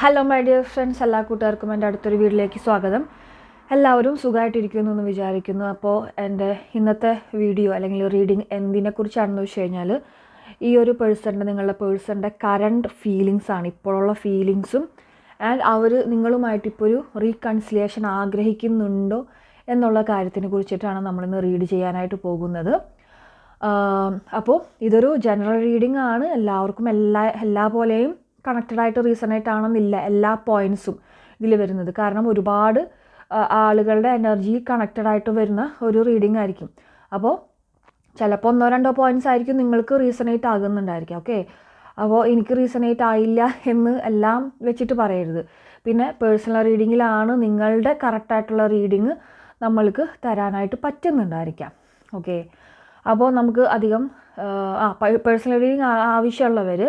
Hello my dear friends എല്ലാ കൂട്ടുകാർക്കും എന്റെ അടുത്തൊരു വീട്ടിലേക്ക് സ്വാഗതം. എല്ലാവരും സുഖമായിട്ടിരിക്കുന്നു എന്ന് വിചാരിക്കുന്നു. അപ്പോൾ എന്റെ ഇന്നത്തെ വീഡിയോ അല്ലെങ്കിൽ റീഡിങ് എന്തിനെക്കുറിച്ചാണെന്ന് വെച്ച് കഴിഞ്ഞാൽ ഈ ഒരു പേഴ്സണിന്റെ നിങ്ങളുടെ പേഴ്സണിന്റെ കറണ്ട് ഫീലിങ്സ് ആണ്. ഇപ്പോഴുള്ള ഫീലിങ്സും ആൻഡ് അവർ നിങ്ങളുമായിട്ട് ഇപ്പോൾ ഒരു റീകൺസിലിയേഷൻ ആഗ്രഹിക്കുന്നുണ്ടോ എന്നുള്ള കാര്യത്തിനെ കുറിച്ചിട്ടാണ് നമ്മളിന്ന് റീഡ് ചെയ്യാനായിട്ട് പോകുന്നത്. അപ്പോൾ ഇതൊരു ജനറൽ റീഡിംഗ് ആണ്. എല്ലാവർക്കും എല്ലാ എല്ലാ പോലെയും കണക്റ്റഡ് ആയിട്ട് റീസണേറ്റ് ആണെന്നില്ല എല്ലാ പോയിന്റ്സും ഇതിൽ വരുന്നത്. കാരണം ഒരുപാട് ആളുകളുടെ എനർജി കണക്റ്റഡ് ആയിട്ട് വരുന്ന ഒരു റീഡിംഗ് ആയിരിക്കും. അപ്പോൾ ചിലപ്പോൾ ഒന്നോ രണ്ടോ പോയിന്റ്സ് ആയിരിക്കും നിങ്ങൾക്ക് റീസണേറ്റ് ആകുന്നുണ്ടായിരിക്കും ഓക്കെ അപ്പോൾ എനിക്ക് റീസണേറ്റ് ആയില്ല എന്ന് എല്ലാം വെച്ചിട്ട് പറയരുത്. പിന്നെ പേഴ്സണൽ റീഡിങ്ങിലാണ് നിങ്ങളുടെ കറക്റ്റായിട്ടുള്ള റീഡിങ് നമ്മൾക്ക് തരാനായിട്ട് പറ്റുന്നുണ്ടായിരിക്കാം ഓക്കെ അപ്പോൾ നമുക്ക് അധികം ആ പേഴ്സണൽ റീഡിങ് ആവശ്യമുള്ളവർ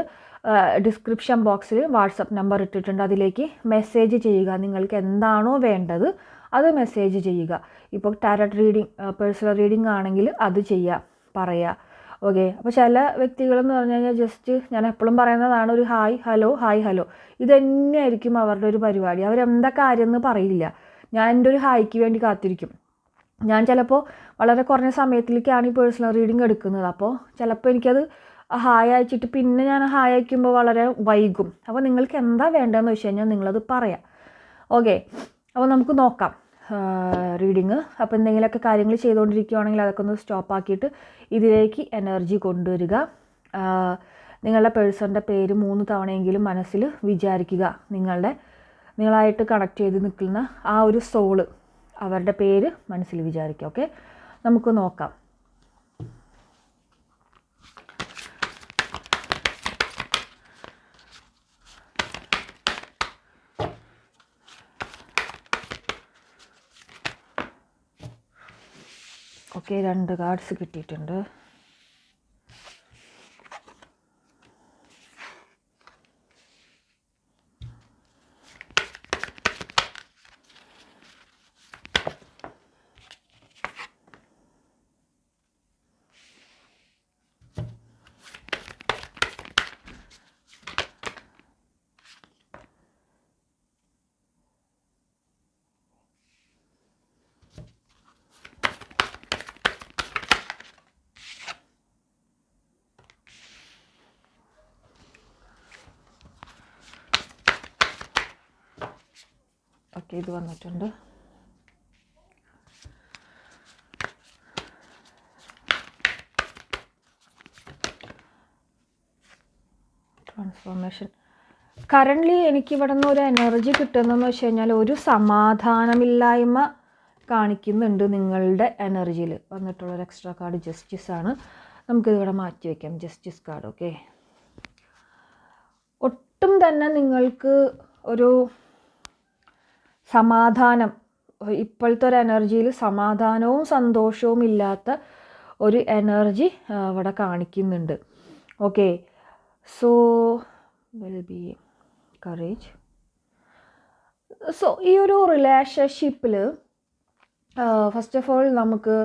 ഡിസ്ക്രിപ്ഷൻ ബോക്സിൽ വാട്സപ്പ് നമ്പർ ഇട്ടിട്ടുണ്ട്. അതിലേക്ക് മെസ്സേജ് ചെയ്യുക. നിങ്ങൾക്ക് എന്താണോ വേണ്ടത് അത് മെസ്സേജ് ചെയ്യുക. ഇപ്പോൾ ടാരറ്റ് റീഡിങ് പേഴ്സണൽ റീഡിംഗ് ആണെങ്കിൽ അത് ചെയ്യുക പറയുക. ഓക്കെ അപ്പോൾ ചില വ്യക്തികളെന്ന് പറഞ്ഞു കഴിഞ്ഞാൽ ജസ്റ്റ് ഞാൻ എപ്പോഴും പറയുന്നതാണ് ഒരു ഹായ് ഹലോ ഹായ് ഹലോ ഇത് തന്നെയായിരിക്കും അവരുടെ ഒരു പരിപാടി. അവരെന്താ കാര്യം എന്ന് പറയില്ല. ഞാൻ എന്റെ ഒരു ഹായ്ക്ക് വേണ്ടി കാത്തിരിക്കും. ഞാൻ ചിലപ്പോൾ വളരെ കുറഞ്ഞ സമയത്തിലേക്കാണ് ഈ പേഴ്സണൽ റീഡിംഗ് എടുക്കുന്നത്. അപ്പോൾ ചിലപ്പോൾ എനിക്കത് ഹായ് അയച്ചിട്ട് പിന്നെ ഞാൻ ഹായ് അയക്കുമ്പോൾ വളരെ വൈകും. അപ്പോൾ നിങ്ങൾക്ക് എന്താ വേണ്ടതെന്ന് വെച്ച് കഴിഞ്ഞാൽ നിങ്ങളത് പറയാം. ഓക്കെ അപ്പോൾ നമുക്ക് നോക്കാം. റീഡിങ് അപ്പോൾ എന്തെങ്കിലുമൊക്കെ കാര്യങ്ങൾ ചെയ്തുകൊണ്ടിരിക്കുകയാണെങ്കിൽ അതൊക്കെ ഒന്ന് സ്റ്റോപ്പ് ആക്കിയിട്ട് ഇതിലേക്ക് എനർജി കൊണ്ടുവരിക. നിങ്ങളുടെ പേഴ്സണിന്റെ പേര് മൂന്ന് തവണയെങ്കിലും മനസ്സിൽ വിചാരിക്കുക. നിങ്ങളുടെ നിങ്ങളായിട്ട് കണക്ട് ചെയ്ത് നിൽക്കുന്ന ആ ഒരു സോൾ അവരുടെ പേര് മനസ്സിൽ വിചാരിക്കുക. ഓക്കെ നമുക്ക് നോക്കാം. രണ്ട് കാർഡ്സ് കിട്ടിയിട്ടുണ്ട്. ഓക്കെ ഇത് വന്നിട്ടുണ്ട്. ട്രാൻസ്ഫോർമേഷൻ കറന്റ്ലി എനിക്ക് ഇവിടെ നിന്ന് ഒരു എനർജി കിട്ടുന്നതെന്ന് വെച്ച് കഴിഞ്ഞാൽ ഒരു സമാധാനമില്ലായ്മ കാണിക്കുന്നുണ്ട് നിങ്ങളുടെ എനർജിയിൽ വന്നിട്ടുള്ളൊരു എക്സ്ട്രാ കാർഡ് ജസ്റ്റിസ് ആണ്. നമുക്കിത് ഇവിടെ മാറ്റി വയ്ക്കാം ജസ്റ്റിസ് കാർഡ് ഓക്കെ ഒട്ടും തന്നെ നിങ്ങൾക്ക് ഒരു സമാധാനം. ഇപ്പോഴത്തെ ഒരു എനർജിയിൽ സമാധാനവും സന്തോഷവും ഇല്ലാത്ത ഒരു എനർജി ഇവിടെ കാണിക്കുന്നുണ്ട്. Okay. So will be courage so ഈ ഒരു റിലേഷൻഷിപ്പിൽ ഫസ്റ്റ് ഓഫ് ഓൾ നമുക്ക്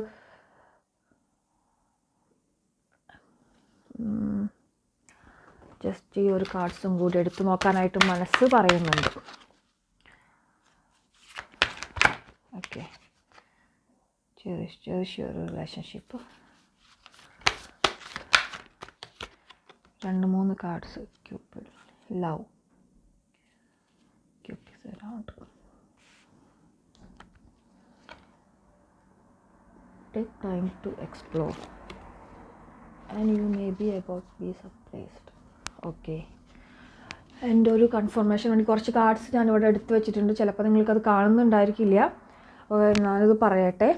ജസ്റ്റ് ഈ ഒരു കാർഡ്സും കൂടി എടുത്തു നോക്കാനായിട്ട് മനസ്സ് പറയുന്നുണ്ട്. ഓക്കെ. ചെറിഷ് ചെറിഷ് ഒരു റിലേഷൻഷിപ്പ് രണ്ട് മൂന്ന് cards cupid love cupids around take time to explore and you may be about be surprised okay എന്റെ ഒരു കൺഫർമേഷൻ വേണ്ടി കുറച്ച് കാർഡ്സ് ഞാനിവിടെ എടുത്ത് വെച്ചിട്ടുണ്ട്. ചിലപ്പോൾ നിങ്ങൾക്കത് കാണുന്നുണ്ടായിരിക്കില്ല. ഞാനിത് പറയട്ടെ.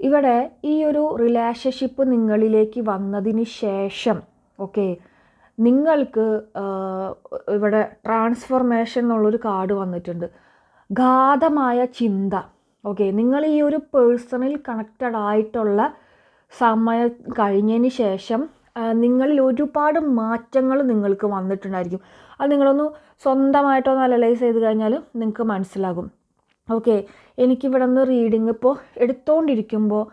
ഇവിടെ ഈ ഒരു റിലേഷൻഷിപ്പ് നിങ്ങളിലേക്ക് വന്നതിന് ശേഷം ഓക്കെ നിങ്ങൾക്ക് ഇവിടെ ട്രാൻസ്ഫോർമേഷൻ എന്നുള്ളൊരു കാർഡ് വന്നിട്ടുണ്ട്. ഗാധമായ ചിന്ത ഓക്കെ നിങ്ങൾ ഈ ഒരു പേഴ്സണിൽ കണക്റ്റഡ് ആയിട്ടുള്ള സമയം കഴിഞ്ഞതിന് ശേഷം നിങ്ങളിൽ ഒരുപാട് മാറ്റങ്ങൾ നിങ്ങൾക്ക് വന്നിട്ടുണ്ടായിരിക്കും. അത് നിങ്ങളൊന്ന് സ്വന്തമായിട്ടൊന്ന് അനലൈസ് ചെയ്ത് കഴിഞ്ഞാൽ നിങ്ങൾക്ക് മനസ്സിലാകും. ഓക്കെ എനിക്കിവിടെ നിന്ന് റീഡിങ് ഇപ്പോൾ എടുത്തുകൊണ്ടിരിക്കുമ്പോൾ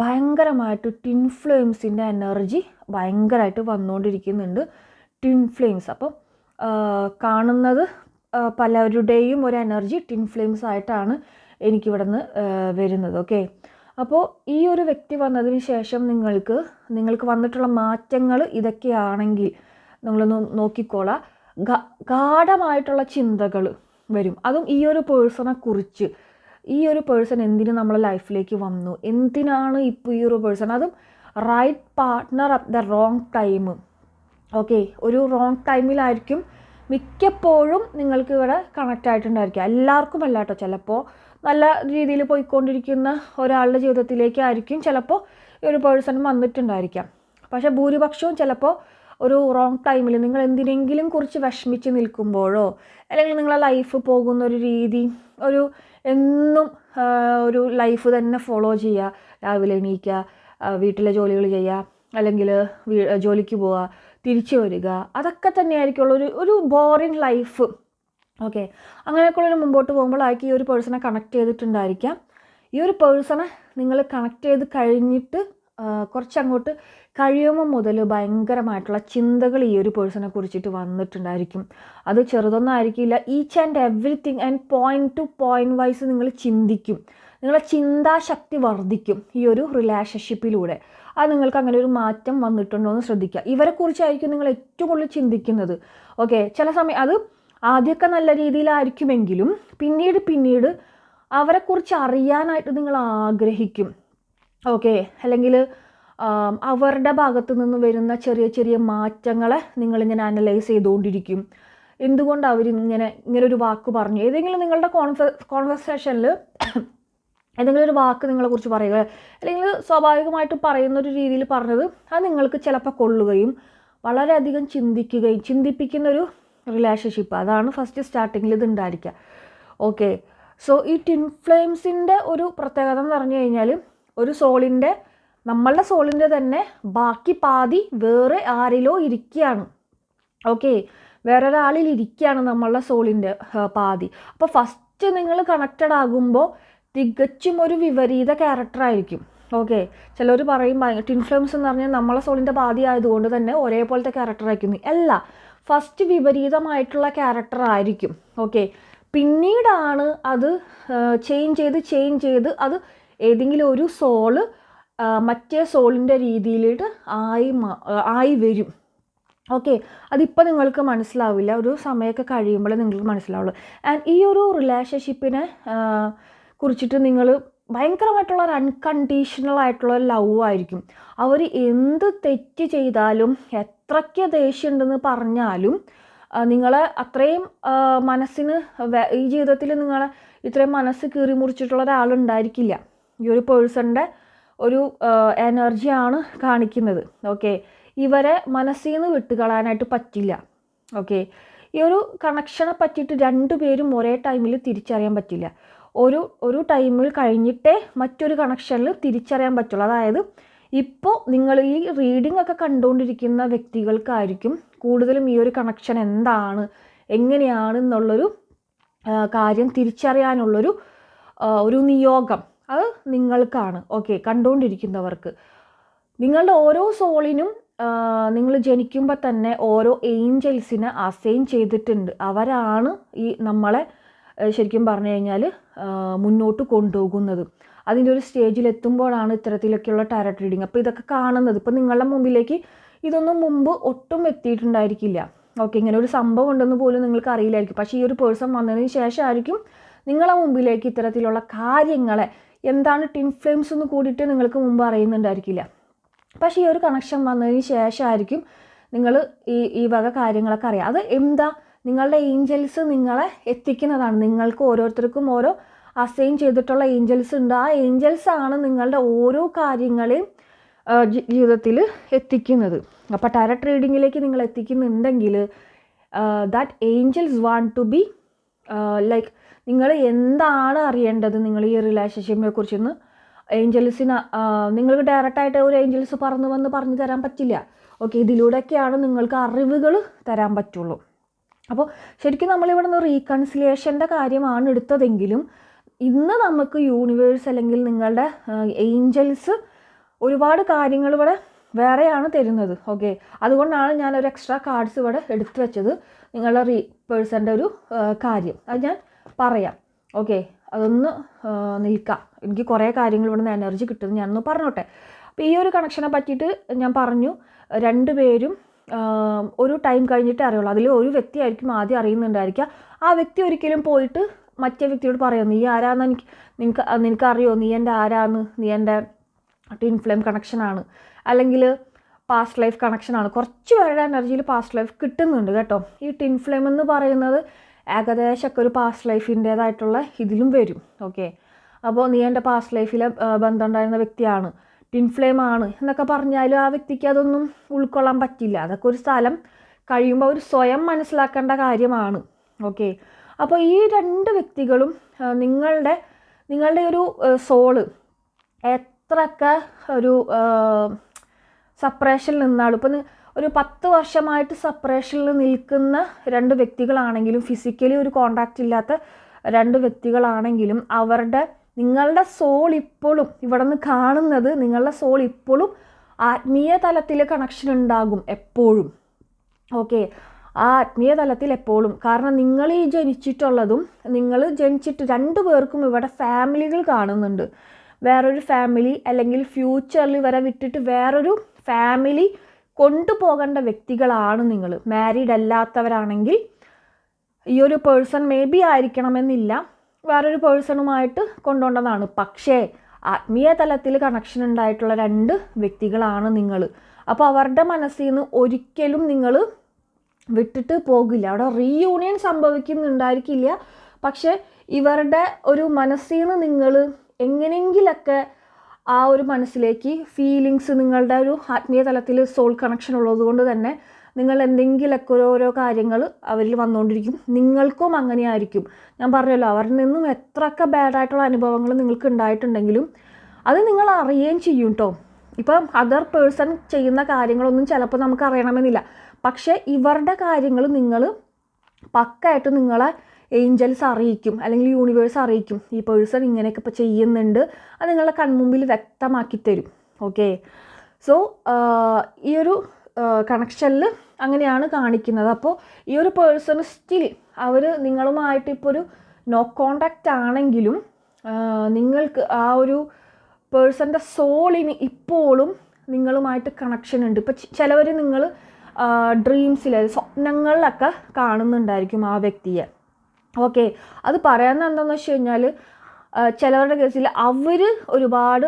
ഭയങ്കരമായിട്ട് ട്വിൻ ഫ്ലെയിംസിന്റെ എനർജി ഭയങ്കരമായിട്ട് വന്നുകൊണ്ടിരിക്കുന്നുണ്ട് ട്വിൻ ഫ്ലെയിംസ് അപ്പോൾ കാണുന്നത് പലരുടെയും ഒരു എനർജി ട്വിൻ ഫ്ലെയിംസ് ആയിട്ടാണ് എനിക്കിവിടെ നിന്ന് വരുന്നത്. ഓക്കെ അപ്പോൾ ഈ ഒരു വ്യക്തി വന്നതിന് ശേഷം നിങ്ങൾക്ക് നിങ്ങൾക്ക് വന്നിട്ടുള്ള മാറ്റങ്ങൾ ഇതൊക്കെയാണെങ്കിൽ നിങ്ങളൊന്ന് നോക്കിക്കോളാം. ഗാഠമായിട്ടുള്ള ചിന്തകൾ വരും. അതും ഈ ഒരു പേഴ്സണെ കുറിച്ച്. ഈ ഒരു പേഴ്സൺ എന്തിനു നമ്മളെ ലൈഫിലേക്ക് വന്നു? എന്തിനാണ് ഇപ്പോൾ ഈ ഒരു പേഴ്സൺ അതും right partner at the wrong time okay ഒരു റോങ് ടൈമിലായിരിക്കും മിക്കപ്പോഴും നിങ്ങൾക്ക് ഇവിടെ കണക്റ്റ് ആയിട്ടുണ്ടായിരിക്കുക. എല്ലാവർക്കും അല്ല കേട്ടോ ചിലപ്പോൾ നല്ല രീതിയിൽ പോയിക്കൊണ്ടിരിക്കുന്ന ഒരാളുടെ ജീവിതത്തിലേക്കായിരിക്കും ചിലപ്പോൾ ഒരു പേഴ്സൺ വന്നിട്ടുണ്ടായിരിക്കാം പക്ഷേ ഭൂരിപക്ഷവും ചിലപ്പോൾ ഒരു റോങ് ടൈമിൽ നിങ്ങൾ എന്തിനെങ്കിലും കുറിച്ച് വിഷമിച്ച് നിൽക്കുമ്പോഴോ അല്ലെങ്കിൽ നിങ്ങളെ ലൈഫ് പോകുന്ന ഒരു രീതി ഒരു എന്നും ഒരു ലൈഫ് തന്നെ ഫോളോ ചെയ്യുക. രാവിലെ എണീക്കുക വീട്ടിലെ ജോലികൾ ചെയ്യുക അല്ലെങ്കിൽ ജോലിക്ക് പോവുക തിരിച്ചു വരിക. അതൊക്കെ തന്നെയായിരിക്കുള്ള ഒരു ഒരു ബോറിങ് ലൈഫ് ഓക്കെ അങ്ങനെയൊക്കെയുള്ളൊരു മുമ്പോട്ട് പോകുമ്പോഴായിരിക്കും ഈ ഒരു പേഴ്സണെ കണക്ട് ചെയ്തിട്ടുണ്ടായിരിക്കാം. ഈ ഒരു പേഴ്സണെ നിങ്ങൾ കണക്ട് ചെയ്ത് കഴിഞ്ഞിട്ട് കുറച്ചങ്ങോട്ട് കഴിയുമ്പോൾ മുതൽ ഭയങ്കരമായിട്ടുള്ള ചിന്തകൾ ഈ ഒരു പേഴ്സണെ കുറിച്ചിട്ട് വന്നിട്ടുണ്ടായിരിക്കും. അത് ചെറുതൊന്നും ആയിരിക്കില്ല each and everything and point to point wise നിങ്ങൾ ചിന്തിക്കും. നിങ്ങളുടെ ചിന്താശക്തി വർദ്ധിക്കും ഈ ഒരു റിലേഷൻഷിപ്പിലൂടെ അത് നിങ്ങൾക്ക് അങ്ങനെ ഒരു മാറ്റം വന്നിട്ടുണ്ടോ എന്ന് ശ്രദ്ധിക്കുക. ഇവരെ കുറിച്ചായിരിക്കും നിങ്ങൾ ഏറ്റവും കൂടുതൽ ചിന്തിക്കുന്നത്. ഓക്കെ ചില സമയം അത് ആദ്യമൊക്കെ നല്ല രീതിയിലായിരിക്കുമെങ്കിലും പിന്നീട് പിന്നീട് അവരെക്കുറിച്ച് അറിയാനായിട്ട് നിങ്ങൾ ആഗ്രഹിക്കും. ഓക്കെ. അല്ലെങ്കിൽ അവരുടെ ഭാഗത്തു നിന്ന് വരുന്ന ചെറിയ ചെറിയ മാറ്റങ്ങളെ നിങ്ങളിങ്ങനെ അനലൈസ് ചെയ്തുകൊണ്ടിരിക്കും. എന്തുകൊണ്ട് അവർ ഇങ്ങനെ ഒരു വാക്ക് പറഞ്ഞു? ഏതെങ്കിലും നിങ്ങളുടെ കോൺഫ കോൺവെർസേഷനിൽ ഏതെങ്കിലും ഒരു വാക്ക് നിങ്ങളെക്കുറിച്ച് പറയുക. അല്ലെങ്കിൽ സ്വാഭാവികമായിട്ട് പറയുന്ന ഒരു രീതിയിൽ പറഞ്ഞത് അത് നിങ്ങൾക്ക് ചിലപ്പോൾ കൊള്ളുകയും വളരെയധികം ചിന്തിക്കുകയും ചിന്തിപ്പിക്കുന്ന ഒരു റിലേഷൻഷിപ്പ് അതാണ് ഫസ്റ്റ് സ്റ്റാർട്ടിങ്ങിൽ ഇത് ഉണ്ടായിരിക്കുക. ഓക്കെ. സോ ഈ ടിൻ ഫ്ലെയിംസിന്റെ ഒരു പ്രത്യേകത എന്ന് പറഞ്ഞു കഴിഞ്ഞാൽ ഒരു സോളിന്റെ നമ്മളുടെ സോളിന്റെ തന്നെ ബാക്കി പാതി വേറെ ആരിലോ ഇരിക്കുകയാണ്. ഓക്കെ? വേറൊരാളിൽ ഇരിക്കുകയാണ് നമ്മളുടെ സോളിന്റെ പാതി. അപ്പോൾ ഫസ്റ്റ് നിങ്ങൾ കണക്റ്റഡ് ആകുമ്പോൾ തികച്ചും ഒരു വിപരീത ക്യാരക്ടറായിരിക്കും ഓക്കെ? ചിലർ പറയും ഭയങ്കര ഇൻഫ്ലുവൻസ് എന്ന് പറഞ്ഞാൽ നമ്മളെ സോളിന്റെ പാതി ആയതുകൊണ്ട് തന്നെ ഒരേപോലത്തെ ക്യാരക്ടർ ആയിരിക്കും അല്ല ഫസ്റ്റ് വിപരീതമായിട്ടുള്ള ക്യാരക്ടർ ആയിരിക്കും. ഓക്കെ? പിന്നീടാണ് അത് ചേഞ്ച് ചെയ്ത് ചേഞ്ച് ചെയ്ത് അത് ഏതെങ്കിലും ഒരു സോൾ മറ്റേ സോളിന്റെ രീതിയിലിട്ട് ആയി ആയി വരും. ഓക്കെ അതിപ്പോൾ നിങ്ങൾക്ക് മനസ്സിലാവില്ല. ഒരു സമയമൊക്കെ കഴിയുമ്പോഴേ നിങ്ങൾക്ക് മനസ്സിലാവുള്ളൂ. ആൻഡ് ഈ ഒരു റിലേഷൻഷിപ്പിനെ കുറിച്ചിട്ട് നിങ്ങൾ ഭയങ്കരമായിട്ടുള്ള ഒരു അൺകണ്ടീഷണൽ ആയിട്ടുള്ള ലവ് ആയിരിക്കും. അവർ എന്ത് തെറ്റ് ചെയ്താലും എത്രയ്ക്ക് ദേഷ്യമുണ്ടെന്ന് പറഞ്ഞാലും നിങ്ങളെ അത്രയും മനസ്സിന് ഈ ജീവിതത്തിൽ നിങ്ങളെ ഇത്രയും മനസ്സ് കീറി മുറിച്ചിട്ടുള്ള ഒരാളുണ്ടായിരിക്കില്ല. ഈ ഒരു പേഴ്സണിന്റെ ഒരു എനർജിയാണ് കാണിക്കുന്നത്. ഓക്കെ. ഇവരെ മനസ്സിൽ നിന്ന് വിട്ടുകളയാനായിട്ട് പറ്റില്ല. ഓക്കെ. ഈ ഒരു കണക്ഷനെ പറ്റിയിട്ട് രണ്ടുപേരും ഒരേ ടൈമിൽ തിരിച്ചറിയാൻ പറ്റില്ല. ഒരു ഒരു ടൈമിൽ കഴിഞ്ഞിട്ടേ മറ്റൊരു കണക്ഷനിൽ തിരിച്ചറിയാൻ പറ്റുള്ളൂ. അതായത് ഇപ്പോൾ നിങ്ങൾ ഈ റീഡിംഗ് ഒക്കെ കണ്ടുകൊണ്ടിരിക്കുന്ന വ്യക്തികൾക്കായിരിക്കും കൂടുതലും ഈ ഒരു കണക്ഷൻ എന്താണ് എങ്ങനെയാണ് എന്നുള്ളൊരു കാര്യം തിരിച്ചറിയാനുള്ളൊരു ഒരു നിയോഗം. അത് നിങ്ങൾക്കാണ്. ഓക്കെ കണ്ടുകൊണ്ടിരിക്കുന്നവർക്ക് നിങ്ങളുടെ ഓരോ സോളിനും നിങ്ങൾ ജനിക്കുമ്പോൾ തന്നെ ഓരോ ഏഞ്ചൽസിനെ അസൈൻ ചെയ്തിട്ടുണ്ട്. അവരാണ് ഈ നമ്മളെ ശരിക്കും പറഞ്ഞു കഴിഞ്ഞാൽ മുന്നോട്ട് കൊണ്ടുപോകുന്നത്. അതിന്റെ ഒരു സ്റ്റേജിൽ എത്തുമ്പോഴാണ് ഇത്തരത്തിലൊക്കെയുള്ള ടാരറ്റ് റീഡിങ്. അപ്പോൾ ഇതൊക്കെ കാണുന്നത്. ഇപ്പോൾ നിങ്ങളുടെ മുമ്പിലേക്ക് ഇതൊന്നും മുമ്പ് ഒട്ടും എത്തിയിട്ടുണ്ടായിരിക്കില്ല. ഓക്കെ ഇങ്ങനെ ഒരു സംഭവം ഉണ്ടെന്ന് പോലും നിങ്ങൾക്ക് അറിയില്ലായിരിക്കും. പക്ഷേ ഈ ഒരു പേഴ്സൺ വന്നതിന് ശേഷമായിരിക്കും നിങ്ങളെ മുമ്പിലേക്ക് ഇത്തരത്തിലുള്ള കാര്യങ്ങളെ എന്താണ് ടിൻ ഫ്ലെയിംസ് എന്ന് കൂടിയിട്ട് നിങ്ങൾക്ക് മുമ്പ് അറിയുന്നുണ്ടായിരിക്കില്ല. പക്ഷേ ഈ ഒരു കണക്ഷൻ വന്നതിന് ശേഷമായിരിക്കും നിങ്ങൾ ഈ ഈ വക കാര്യങ്ങളൊക്കെ അറിയാം. അത് എന്താ? നിങ്ങളുടെ ഏഞ്ചൽസ് നിങ്ങളെ എത്തിക്കുന്നതാണ്. നിങ്ങൾക്ക് ഓരോരുത്തർക്കും ഓരോ അസൈൻ ചെയ്തിട്ടുള്ള ഏഞ്ചൽസ് ഉണ്ട്. ആ ഏഞ്ചൽസ് ആണ് നിങ്ങളുടെ ഓരോ കാര്യങ്ങളെയും ജീവിതത്തിൽ എത്തിക്കുന്നത്. അപ്പോൾ ടാരറ്റ് റീഡിങ്ങിലേക്ക് നിങ്ങൾ എത്തിക്കുന്നുണ്ടെങ്കിൽ that angels want to be like നിങ്ങൾ എന്താണ് അറിയേണ്ടത് നിങ്ങൾ ഈ റിലേഷൻഷിപ്പിനെ കുറിച്ചൊന്ന്? ഏഞ്ചൽസിന് നിങ്ങൾക്ക് ഡയറക്റ്റായിട്ട് ഒരു ഏഞ്ചൽസ് പറന്ന് വന്ന് പറഞ്ഞു തരാൻ പറ്റില്ല. ഓക്കെ ഇതിലൂടെയൊക്കെയാണ് നിങ്ങൾക്ക് അറിവുകൾ തരാൻ പറ്റുള്ളൂ. അപ്പോൾ ശരിക്കും നമ്മളിവിടെ നിന്ന് റീകൺസിലിയേഷന്റെ കാര്യമാണ് എടുത്തതെങ്കിലും ഇന്ന് നമുക്ക് യൂണിവേഴ്സ് അല്ലെങ്കിൽ നിങ്ങളുടെ ഏഞ്ചൽസ് ഒരുപാട് കാര്യങ്ങൾ ഇവിടെ വേറെയാണ് തരുന്നത്. ഓക്കെ അതുകൊണ്ടാണ് ഞാൻ ഒരു എക്സ്ട്രാ കാർഡ്സ് ഇവിടെ എടുത്തു വെച്ചത് നിങ്ങളുടെ റീ പേഴ്സന്റെ ഒരു കാര്യം. അത് ഞാൻ പറയാം. ഓക്കെ അതൊന്ന് നിൽക്കാം എനിക്ക് കുറേ കാര്യങ്ങൾ ഇവിടെ നിന്ന് എനർജി കിട്ടുമെന്ന് ഞാനൊന്ന് പറഞ്ഞോട്ടെ. അപ്പോൾ ഈ ഒരു കണക്ഷനെ പറ്റിയിട്ട് ഞാൻ പറഞ്ഞു രണ്ട് പേരും ഒരു ടൈം കഴിഞ്ഞിട്ടേ അറിയുള്ളൂ. അതിൽ ഒരു വ്യക്തിയായിരിക്കും ആദ്യം അറിയുന്നുണ്ടായിരിക്കുക. ആ വ്യക്തി ഒരിക്കലും പോയിട്ട് മറ്റേ വ്യക്തിയോട് പറയാം നീ ആരാന്ന് എനിക്ക് നിനക്ക് നിനക്കറിയോ നീ എന്റെ ആരാന്ന്? നീ എന്റെ ട്വിൻ ഫ്ലെയിം കണക്ഷനാണ് അല്ലെങ്കിൽ പാസ്റ്റ് ലൈഫ് കണക്ഷനാണ് കുറച്ച് പേരുടെ എനർജിയിൽ പാസ്റ്റ് ലൈഫ് കിട്ടുന്നുണ്ട് കേട്ടോ. ഈ ട്വിൻ ഫ്ലെയിം എന്ന് പറയുന്നത് ഏകദേശമൊക്കെ ഒരു പാസ്റ്റ് ലൈഫിന്റേതായിട്ടുള്ള ഇതിലും വരും. ഓക്കെ അപ്പോൾ നീ എന്റെ പാസ്റ്റ് ലൈഫിലെ ബന്ധം ഉണ്ടായിരുന്ന വ്യക്തിയാണ്. ടിൻ ഫ്ലെയിം ആണ് എന്നൊക്കെ പറഞ്ഞാലും ആ വ്യക്തിക്ക് അതൊന്നും ഉൾക്കൊള്ളാൻ പറ്റില്ല. അതൊക്കെ ഒരു സ്ഥലം കഴിയുമ്പോൾ ഒരു സ്വയം മനസ്സിലാക്കേണ്ട കാര്യമാണ്. ഓക്കെ അപ്പോൾ ഈ രണ്ട് വ്യക്തികളും നിങ്ങളുടെ നിങ്ങളുടെ ഒരു സോൾ എത്രയൊക്കെ ഒരു സപ്പറേഷനിൽ നിന്നാളും ഇപ്പം ഒരു പത്ത് വർഷമായിട്ട് സപ്പറേഷനിൽ നിൽക്കുന്ന രണ്ട് വ്യക്തികളാണെങ്കിലും ഫിസിക്കലി ഒരു കോണ്ടാക്റ്റ് ഇല്ലാത്ത രണ്ട് വ്യക്തികളാണെങ്കിലും അവരുടെ നിങ്ങളുടെ സോൾ ഇപ്പോഴും ഇവിടെ നിന്ന് കാണുന്നത് നിങ്ങളുടെ സോൾ ഇപ്പോഴും ആത്മീയ തലത്തിൽ കണക്ഷൻ ഉണ്ടാകും എപ്പോഴും. ഓക്കെ ആ ആത്മീയ തലത്തിൽ എപ്പോഴും. കാരണം നിങ്ങൾ ഈ ജനിച്ചിട്ടുള്ളതും നിങ്ങൾ ജനിച്ചിട്ട് രണ്ടു പേർക്കും ഇവിടെ ഫാമിലികൾ കാണുന്നുണ്ട്. വേറൊരു ഫാമിലി അല്ലെങ്കിൽ ഫ്യൂച്ചറിൽ ഇവരെ വിട്ടിട്ട് വേറൊരു ഫാമിലി കൊണ്ടുപോകേണ്ട വ്യക്തികളാണ് നിങ്ങൾ മാരീഡ് അല്ലാത്തവരാണെങ്കിൽ ഈ ഒരു പേഴ്സൺ മേ ബി ആയിരിക്കണമെന്നില്ല. വേറൊരു പേഴ്സണുമായിട്ട് കൊണ്ടുപോകേണ്ടതാണ്. പക്ഷേ ആത്മീയ തലത്തിൽ കണക്ഷൻ ഉണ്ടായിട്ടുള്ള രണ്ട് വ്യക്തികളാണ് നിങ്ങൾ അപ്പോൾ അവരുടെ മനസ്സിൽ നിന്ന് ഒരിക്കലും നിങ്ങൾ വിട്ടിട്ട് പോകില്ല. അവിടെ റീയൂണിയൻ സംഭവിക്കുന്നുണ്ടായിരിക്കില്ല. പക്ഷേ ഇവരുടെ ഒരു മനസ്സിൽ നിന്ന് നിങ്ങൾ എങ്ങനെയെങ്കിലൊക്കെ ആ ഒരു മനസ്സിലേക്ക് ഫീലിങ്സ് നിങ്ങളുടെ ഒരു ആത്മീയ തലത്തിൽ സോൾ കണക്ഷൻ ഉള്ളത് കൊണ്ട് തന്നെ നിങ്ങൾ എന്തെങ്കിലുമൊക്കെ ഓരോരോ കാര്യങ്ങൾ അവരിൽ വന്നുകൊണ്ടിരിക്കും. നിങ്ങൾക്കും അങ്ങനെയായിരിക്കും. ഞാൻ പറഞ്ഞല്ലോ അവരിൽ നിന്നും എത്രയൊക്കെ ബാഡായിട്ടുള്ള അനുഭവങ്ങൾ നിങ്ങൾക്ക് ഉണ്ടായിട്ടുണ്ടെങ്കിലും അത് നിങ്ങൾ അറിയുകയും ചെയ്യും കേട്ടോ ഇപ്പം അതർ പേഴ്സൺ ചെയ്യുന്ന കാര്യങ്ങളൊന്നും ചിലപ്പോൾ നമുക്ക് അറിയണമെന്നില്ല. പക്ഷേ ഇവരുടെ കാര്യങ്ങൾ നിങ്ങൾ പക്കായിട്ട് നിങ്ങളെ ഏഞ്ചൽസ് അറിയിക്കും അല്ലെങ്കിൽ യൂണിവേഴ്സ് അറിയിക്കും ഈ പേഴ്സൺ ഇങ്ങനെയൊക്കെ ഇപ്പോൾ ചെയ്യുന്നുണ്ട് അത് നിങ്ങളുടെ കൺമുമ്പിൽ വ്യക്തമാക്കി തരും ഓക്കെ? സോ ഈ ഒരു കണക്ഷനിൽ അങ്ങനെയാണ് കാണിക്കുന്നത്. അപ്പോൾ ഈ ഒരു പേഴ്സൺ സ്റ്റിൽ അവർ നിങ്ങളുമായിട്ട് ഇപ്പോൾ ഒരു നോ കോണ്ടാക്റ്റ് ആണെങ്കിലും നിങ്ങൾക്ക് ആ ഒരു പേഴ്സന്റെ സോളിന് ഇപ്പോഴും നിങ്ങളുമായിട്ട് കണക്ഷൻ ഉണ്ട്. ഇപ്പം ചിലവർ നിങ്ങൾ ഡ്രീംസിൽ സ്വപ്നങ്ങളിലൊക്കെ കാണുന്നുണ്ടായിരിക്കും ആ വ്യക്തിയെ. ഓക്കെ. അത് പറയുന്നത് എന്താണെന്ന് വെച്ച് കഴിഞ്ഞാൽ ചിലവരുടെ കേസിൽ അവർ ഒരുപാട്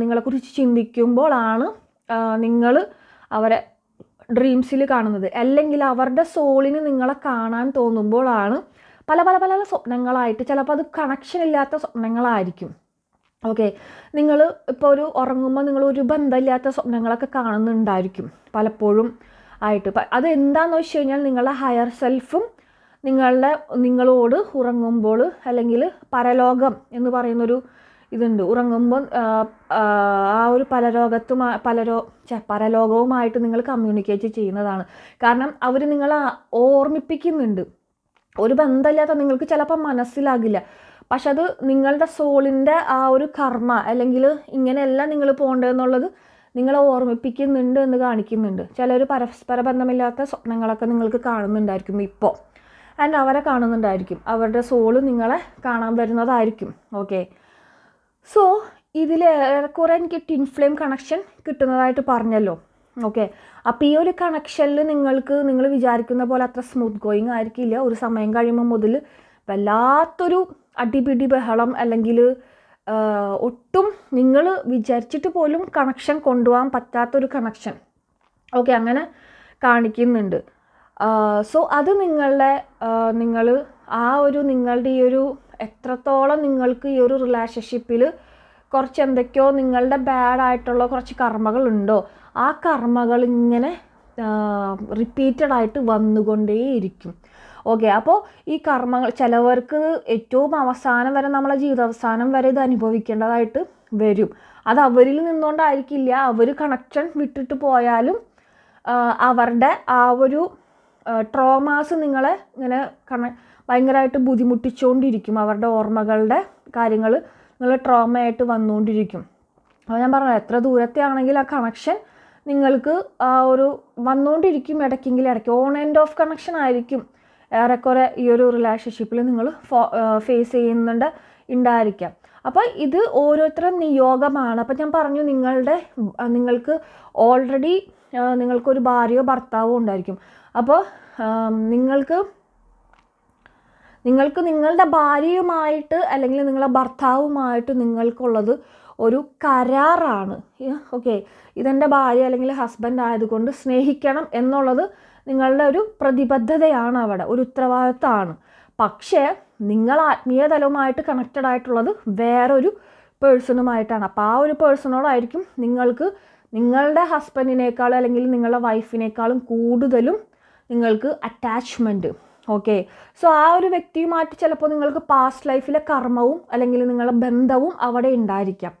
നിങ്ങളെക്കുറിച്ച് ചിന്തിക്കുമ്പോഴാണ് നിങ്ങൾ അവരെ ഡ്രീംസിൽ കാണുന്നത്. അല്ലെങ്കിൽ അവരുടെ സോളിന് നിങ്ങളെ കാണാൻ തോന്നുമ്പോഴാണ് പല പല പല സ്വപ്നങ്ങളായിട്ട് ചിലപ്പോൾ അത് കണക്ഷൻ ഇല്ലാത്ത സ്വപ്നങ്ങളായിരിക്കും. ഓക്കെ. നിങ്ങൾ ഇപ്പോൾ ഒരു ഉറങ്ങുമ്പോൾ നിങ്ങൾ ഒരു ബന്ധമില്ലാത്ത സ്വപ്നങ്ങളൊക്കെ കാണുന്നുണ്ടായിരിക്കും പലപ്പോഴും ആയിട്ട്. അത് എന്താണെന്ന് വെച്ച് കഴിഞ്ഞാൽ നിങ്ങളുടെ ഹയർ സെൽഫും നിങ്ങളുടെ നിങ്ങളോട് ഉറങ്ങുമ്പോൾ അല്ലെങ്കിൽ പരലോകം എന്ന് പറയുന്നൊരു ഇതുണ്ട്. ഉറങ്ങുമ്പോൾ ആ, ഒരു പരലോകത്തുമാ പലരോ പരലോകവുമായിട്ട് നിങ്ങൾ കമ്മ്യൂണിക്കേറ്റ് ചെയ്യുന്നതാണ്. കാരണം അവർ നിങ്ങളെ ഓർമ്മിപ്പിക്കുന്നുണ്ട്. ഒരു ബന്ധമില്ലാത്ത നിങ്ങൾക്ക് ചിലപ്പോൾ മനസ്സിലാകില്ല. പക്ഷെ അത് നിങ്ങളുടെ സോളിന്റെ ആ ഒരു കർമ്മ അല്ലെങ്കിൽ ഇങ്ങനെയല്ല നിങ്ങൾ പോകേണ്ടതെന്നുള്ളത് നിങ്ങളെ ഓർമ്മിപ്പിക്കുന്നുണ്ട് എന്ന് കാണിക്കുന്നുണ്ട്. ചിലർ പരസ്പര ബന്ധമില്ലാത്ത സ്വപ്നങ്ങളൊക്കെ നിങ്ങൾക്ക് കാണുന്നുണ്ടായിരിക്കും ഇപ്പോൾ. ആൻഡ് അവരെ കാണുന്നുണ്ടായിരിക്കും. അവരുടെ സോൾ നിങ്ങളെ കാണാൻ വരുന്നതായിരിക്കും. ഓക്കെ സോ ഇതിൽ കുറെ എനിക്ക് ടിൻ ഫ്ലെയിം കണക്ഷൻ കിട്ടുന്നതായിട്ട് പറഞ്ഞല്ലോ. ഓക്കെ അപ്പോൾ ഈ ഒരു കണക്ഷനിൽ നിങ്ങൾക്ക് നിങ്ങൾ വിചാരിക്കുന്ന പോലെ അത്ര സ്മൂത്ത് ഗോയിങ് ആയിരിക്കില്ല. ഒരു സമയം കഴിയുമ്പോൾ മുതൽ വല്ലാത്തൊരു അടിപിടി ബഹളം അല്ലെങ്കിൽ ഒട്ടും നിങ്ങൾ വിചാരിച്ചിട്ട് പോലും കണക്ഷൻ കൊണ്ടുപോകാൻ പറ്റാത്തൊരു കണക്ഷൻ ഓക്കെ അങ്ങനെ കാണിക്കുന്നുണ്ട്. സോ അത് നിങ്ങളുടെ നിങ്ങൾ ആ ഒരു നിങ്ങളുടെ ഈ ഒരു എത്രത്തോളം നിങ്ങൾക്ക് ഈ ഒരു റിലേഷൻഷിപ്പിൽ കുറച്ച് എന്തൊക്കെയോ നിങ്ങളുടെ ബാഡ് ആയിട്ടുള്ള കുറച്ച് കർമ്മകളുണ്ടോ ആ കർമ്മകൾ ഇങ്ങനെ റിപ്പീറ്റഡ് ആയിട്ട് വന്നുകൊണ്ടേയിരിക്കും. ഓക്കെ അപ്പോൾ ഈ കർമ്മങ്ങൾ ചിലവർക്ക് ഏറ്റവും അവസാനം വരെ നമ്മളെ ജീവിതാവസാനം വരെ ഇത് അനുഭവിക്കേണ്ടതായിട്ട് വരും. അത് അവരിൽ നിന്നുകൊണ്ടായിരിക്കില്ല. അവർ കണക്ഷൻ വിട്ടിട്ട് പോയാലും അവരുടെ ആ ഒരു ട്രോമാസ് നിങ്ങളെ ഇങ്ങനെ കണ ഭയങ്കരമായിട്ട് ബുദ്ധിമുട്ടിച്ചുകൊണ്ടിരിക്കും അവരുടെ ഓർമ്മകളുടെ കാര്യങ്ങൾ നിങ്ങൾ ട്രോമയായിട്ട് വന്നുകൊണ്ടിരിക്കും അപ്പോൾ ഞാൻ പറഞ്ഞു എത്ര ദൂരത്തെ ആണെങ്കിൽ ആ കണക്ഷൻ നിങ്ങൾക്ക് ആ ഒരു വന്നുകൊണ്ടിരിക്കും ഇടയ്ക്കെങ്കിൽ ഇടയ്ക്ക് ഓൺ ആൻഡ് ഓഫ് കണക്ഷൻ ആയിരിക്കും. ഏറെക്കുറെ ഈ ഒരു റിലേഷൻഷിപ്പിൽ നിങ്ങൾ ഫേസ് ചെയ്യുന്നുണ്ട് ഉണ്ടായിരിക്കാം അപ്പോൾ ഇത് ഓരോരുത്തരും നിയോഗമാണ്. അപ്പോൾ ഞാൻ പറഞ്ഞു നിങ്ങളുടെ നിങ്ങൾക്ക് ഓൾറെഡി നിങ്ങൾക്കൊരു ഭാര്യയോ ഭർത്താവോ ഉണ്ടായിരിക്കും. അപ്പോൾ നിങ്ങൾക്ക് നിങ്ങൾക്ക് നിങ്ങളുടെ ഭാര്യയുമായിട്ട് അല്ലെങ്കിൽ നിങ്ങളുടെ ഭർത്താവുമായിട്ട് നിങ്ങൾക്കുള്ളത് ഒരു കരാറാണ്. ഓക്കെ. ഇതെന്റെ ഭാര്യ അല്ലെങ്കിൽ ഹസ്ബൻഡ് ആയതുകൊണ്ട് സ്നേഹിക്കണം എന്നുള്ളത് നിങ്ങളുടെ ഒരു പ്രതിബദ്ധതയാണ് അവിടെ ഒരു ഉത്തരവാദിത്തമാണ്. പക്ഷേ നിങ്ങൾ ആത്മീയ തലവുമായിട്ട് കണക്റ്റഡ് ആയിട്ടുള്ളത് വേറൊരു പേഴ്സണുമായിട്ടാണ്. അപ്പോൾ ആ ഒരു പേഴ്സണോടായിരിക്കും നിങ്ങൾക്ക് നിങ്ങളുടെ ഹസ്ബൻഡിനേക്കാളും അല്ലെങ്കിൽ നിങ്ങളുടെ വൈഫിനേക്കാളും കൂടുതലും നിങ്ങൾക്ക് അറ്റാച്ച്മെന്റ് ഓക്കെ സോ ആ ഒരു വ്യക്തിയുമായിട്ട് ചിലപ്പോൾ നിങ്ങൾക്ക് പാസ്റ്റ് ലൈഫിലെ കർമ്മവും അല്ലെങ്കിൽ നിങ്ങളുടെ ബന്ധവും അവിടെ ഉണ്ടായിരിക്കാം.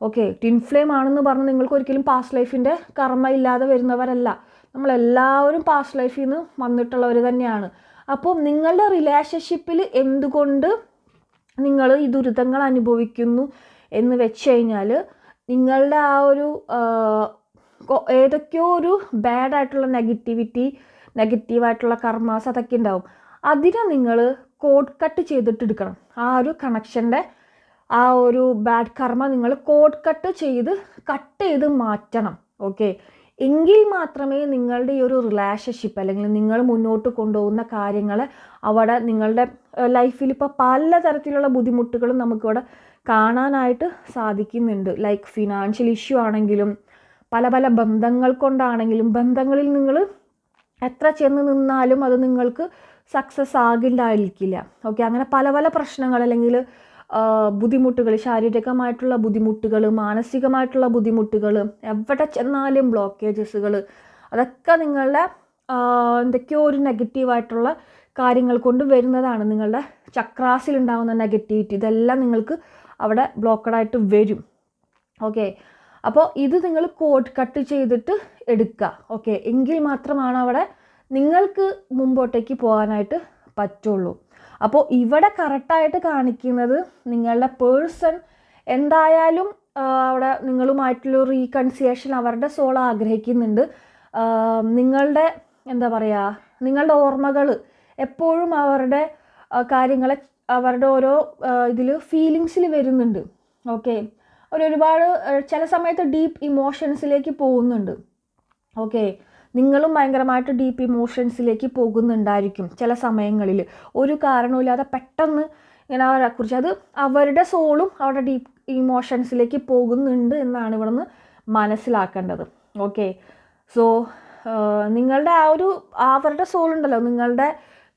ഓക്കെ ടിൻ ഫ്ലെയിം ആണെന്ന് പറഞ്ഞ് നിങ്ങൾക്ക് ഒരിക്കലും പാസ്റ്റ് ലൈഫിന്റെ കർമ്മ ഇല്ലാതെ വരുന്നവരല്ല. നമ്മളെല്ലാവരും പാസ്റ്റ് ലൈഫിൽ നിന്ന് വന്നിട്ടുള്ളവർ തന്നെയാണ്. അപ്പോൾ നിങ്ങളുടെ റിലേഷൻഷിപ്പിൽ എന്തുകൊണ്ട് നിങ്ങൾ ഈ ദുരിതങ്ങൾ അനുഭവിക്കുന്നു എന്ന് വെച്ച് കഴിഞ്ഞാൽ നിങ്ങളുടെ ആ ഒരു ഏതൊക്കെയോ ഒരു ബാഡ് ആയിട്ടുള്ള നെഗറ്റിവിറ്റി നെഗറ്റീവായിട്ടുള്ള കർമാസ് അതൊക്കെ ഉണ്ടാവും. അതിനെ നിങ്ങൾ കോഡ് കട്ട് ചെയ്തിട്ട് എടുക്കണം. ആ ഒരു കണക്ഷന്റെ ആ ഒരു ബാഡ് കർമ്മ നിങ്ങൾ കോഡ് കട്ട് ചെയ്ത് കട്ട് ചെയ്ത് മാറ്റണം. ഓക്കെ എങ്കിൽ മാത്രമേ നിങ്ങളുടെ ഈ ഒരു റിലേഷൻഷിപ്പ് അല്ലെങ്കിൽ നിങ്ങൾ മുന്നോട്ട് കൊണ്ടുപോകുന്ന കാര്യങ്ങൾ അവിടെ നിങ്ങളുടെ ലൈഫിൽ ഇപ്പോൾ പലതരത്തിലുള്ള ബുദ്ധിമുട്ടുകളും നമുക്കിവിടെ കാണാനായിട്ട് സാധിക്കുന്നുണ്ട്. ലൈക്ക് ഫിനാൻഷ്യൽ ഇഷ്യൂ ആണെങ്കിലും പല പല ബന്ധങ്ങൾ കൊണ്ടാണെങ്കിലും ബന്ധങ്ങളിൽ നിങ്ങൾ എത്ര ചെന്ന് നിന്നാലും അത് നിങ്ങൾക്ക് സക്സസ് ആകില്ലായിരിക്കില്ല. ഓക്കെ അങ്ങനെ പല പല പ്രശ്നങ്ങൾ അല്ലെങ്കിൽ ബുദ്ധിമുട്ടുകൾ ശാരീരികമായിട്ടുള്ള ബുദ്ധിമുട്ടുകൾ മാനസികമായിട്ടുള്ള ബുദ്ധിമുട്ടുകൾ എവിടെ ചെന്നാലും ബ്ലോക്കേജസുകൾ അതൊക്കെ നിങ്ങളുടെ എന്തൊക്കെയോ ഒരു നെഗറ്റീവായിട്ടുള്ള കാര്യങ്ങൾ കൊണ്ട് വരുന്നതാണ്. നിങ്ങളുടെ ചക്രാസിൽ ഉണ്ടാകുന്ന നെഗറ്റിവിറ്റി ഇതെല്ലാം നിങ്ങൾക്ക് അവിടെ ബ്ലോക്കഡായിട്ട് വരും. ഓക്കെ അപ്പോൾ ഇത് നിങ്ങൾ കോട്ട് കട്ട് ചെയ്തിട്ട് എടുക്കുക ഓക്കെ എങ്കിൽ മാത്രമാണ് അവിടെ നിങ്ങൾക്ക് മുമ്പോട്ടേക്ക് പോകാനായിട്ട് പറ്റുള്ളൂ. അപ്പോൾ ഇവിടെ കറക്റ്റായിട്ട് കാണിക്കുന്നത് നിങ്ങളുടെ പേഴ്സൺ എന്തായാലും അവിടെ നിങ്ങളുമായിട്ടുള്ള റീകൺസിയേഷൻ അവരുടെ സോൾ ആഗ്രഹിക്കുന്നുണ്ട്. നിങ്ങളുടെ എന്താ പറയുക നിങ്ങളുടെ ഓർമ്മകൾ എപ്പോഴും അവരുടെ കാര്യങ്ങളെ അവരുടെ ഓരോ ഇതിൽ ഫീലിങ്സിൽ വരുന്നുണ്ട്. ഓക്കെ അവർ ഒരുപാട് ചില സമയത്ത് ഡീപ്പ് ഇമോഷൻസിലേക്ക് പോകുന്നുണ്ട്. ഓക്കെ. നിങ്ങളും ഭയങ്കരമായിട്ട് ഡീപ്പ് ഇമോഷൻസിലേക്ക് പോകുന്നുണ്ടായിരിക്കും ചില സമയങ്ങളിൽ. ഒരു കാരണവുമില്ലാതെ പെട്ടെന്ന് ഇങ്ങനെ അവരെ കുറിച്ച് അത് അവരുടെ സോളും അവരുടെ ഡീപ്പ് ഇമോഷൻസിലേക്ക് പോകുന്നുണ്ട് എന്നാണ് ഇവിടെ നിന്ന് മനസ്സിലാക്കേണ്ടത്. ഓക്കെ. സോ നിങ്ങളുടെ ആ ഒരു അവരുടെ സോൾ ഉണ്ടല്ലോ നിങ്ങളുടെ